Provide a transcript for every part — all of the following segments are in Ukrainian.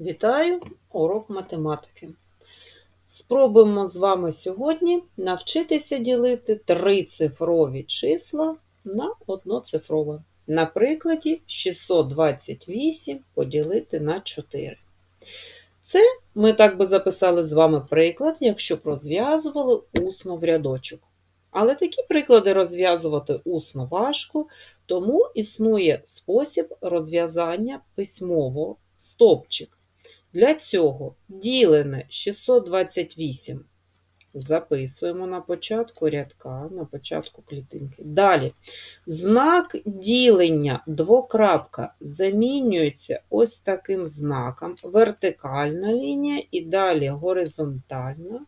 Вітаю! Урок математики. Спробуємо з вами сьогодні навчитися ділити трицифрові числа на одноцифрове. На прикладі 628 поділити на 4. Це ми так би записали з вами приклад, якщо б розв'язували усно в рядочок. Але такі приклади розв'язувати усно важко, тому існує спосіб розв'язання письмово стопчик. Для цього ділене 628 записуємо на початку рядка, на початку клітинки. Далі знак ділення двокрапка замінюється ось таким знаком: вертикальна лінія і далі горизонтальна.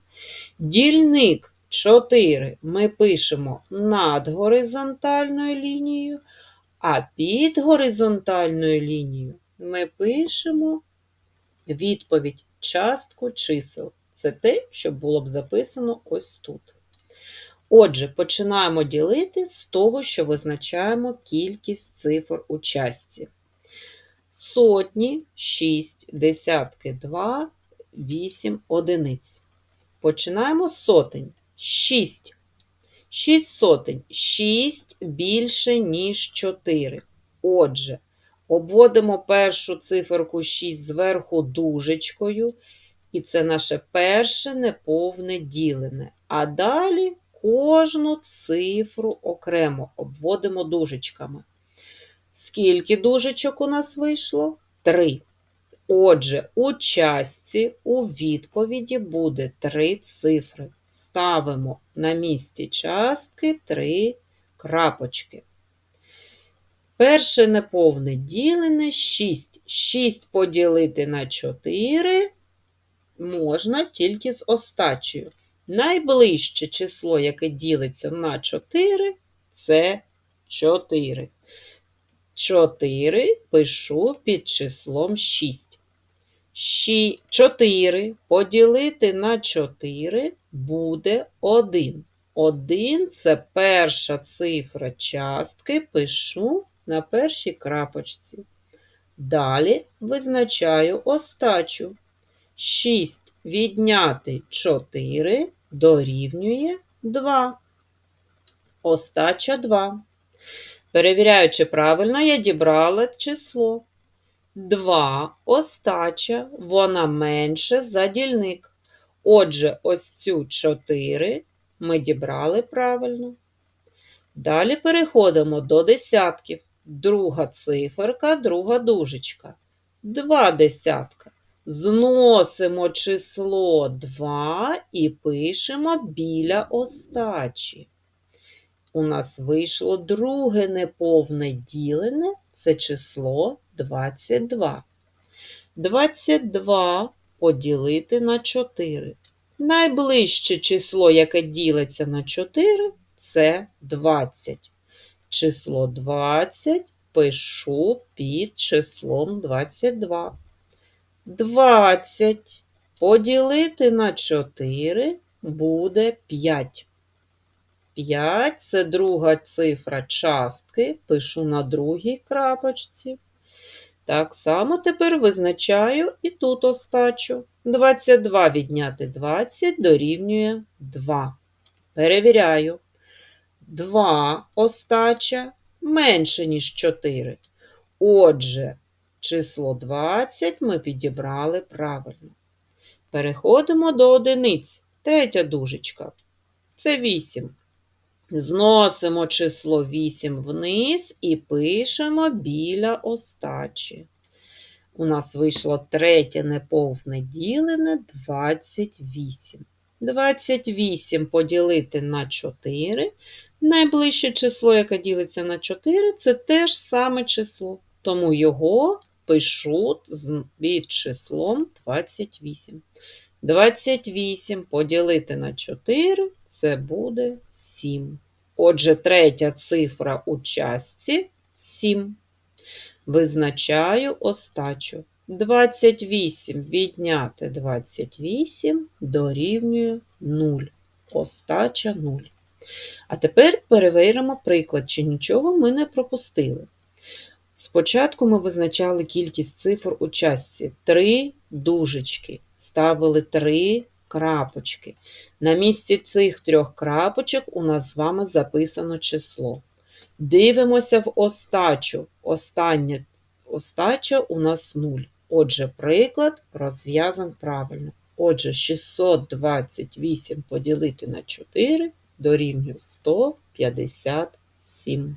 Дільник 4 ми пишемо над горизонтальною лінією, а під горизонтальною лінією ми пишемо відповідь частку чисел. Це те, що було б записано ось тут. Отже, починаємо ділити з того, що визначаємо кількість цифр у частці. Сотні, 6, десятки 2, 8 одиниць. Починаємо з сотень. 6. 6 сотень. 6 більше, ніж 4. Отже, Обводимо першу циферку 6 зверху дужечкою, і це наше перше неповне ділене. А далі кожну цифру окремо обводимо дужечками. Скільки дужечок у нас вийшло? Три. Отже, у частці у відповіді буде три цифри. Ставимо на місці частки три крапочки. Перше неповне ділене 6. 6 поділити на 4 можна тільки з остачею. Найближче число, яке ділиться на 4, це 4. 4 пишу під числом 6. 4 поділити на 4 буде 1. 1 це перша цифра частки, пишу на першій крапочці. Далі визначаю остачу. 6 відняти 4 дорівнює 2. Остача 2. Перевіряючи правильно, я дібрала число. 2 остача, вона менше за дільник. Отже, ось цю 4 ми дібрали правильно. Далі переходимо до десятків друга циферка, друга дужечка. Два десятка. Зносимо число 2 і пишемо біля остачі. У нас вийшло друге неповне ділене це число 22. 22 поділити на 4. Найближче число, яке ділиться на 4, це 20 число 20 пишу під числом 22. 20 поділити на 4 буде 5. 5 це друга цифра частки, пишу на другій крапочці. Так само тепер визначаю і тут остачу. 22 відняти 20 дорівнює 2. Перевіряю. 2 остача менше, ніж 4. Отже, число 20 ми підібрали правильно. Переходимо до одиниць. Третя дужечка. Це 8. Зносимо число 8 вниз і пишемо біля остачі. У нас вийшло третє неповне ділене 28. 28 поділити на 4 Найближче число, яке ділиться на 4, це теж саме число. Тому його пишу під числом 28. 28 поділити на 4 це буде 7. Отже, третя цифра у частці 7. Визначаю остачу. 28 відняти 28 дорівнює 0. Остача 0. А тепер перевіримо приклад, чи нічого ми не пропустили. Спочатку ми визначали кількість цифр у частці 3, дужечки, ставили три крапочки. На місці цих трьох крапочок у нас з вами записано число. Дивимося в остачу. Остання остача у нас 0. Отже, приклад розв'язан правильно. Отже, 628 поділити на 4 дорівнює 157.